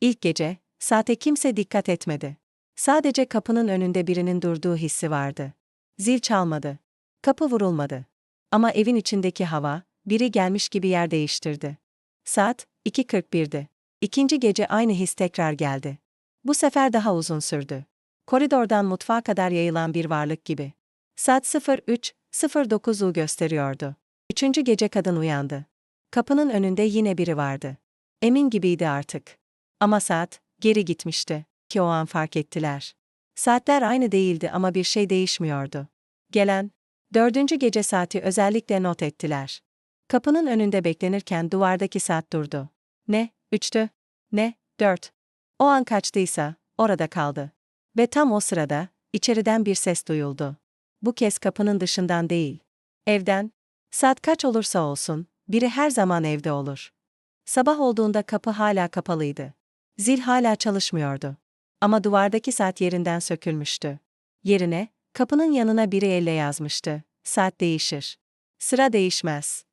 İlk gece, saate kimse dikkat etmedi. Sadece kapının önünde birinin durduğu hissi vardı. Zil çalmadı. Kapı vurulmadı. Ama evin içindeki hava, biri gelmiş gibi yer değiştirdi. Saat 2.41'di. İkinci gece aynı his tekrar geldi. Bu sefer daha uzun sürdü. Koridordan mutfağa kadar yayılan bir varlık gibi. Saat 03.09'u gösteriyordu. Üçüncü gece kadın uyandı. Kapının önünde yine biri vardı. Emin gibiydi artık. Ama saat, geri gitmişti, ki o an fark ettiler. Saatler aynı değildi ama bir şey değişmiyordu. Gelen, dördüncü gece saati özellikle not ettiler. Kapının önünde beklenirken duvardaki saat durdu. Ne, üçtü? Ne, dört? O an kaçtıysa, orada kaldı. Ve tam o sırada, içeriden bir ses duyuldu. Bu kez kapının dışından değil. Evden. Saat kaç olursa olsun, biri her zaman evde olur. Sabah olduğunda kapı hala kapalıydı. Zil hala çalışmıyordu. Ama duvardaki saat yerinden sökülmüştü. Yerine, kapının yanına biri elle yazmıştı. Saat değişir. Sıra değişmez.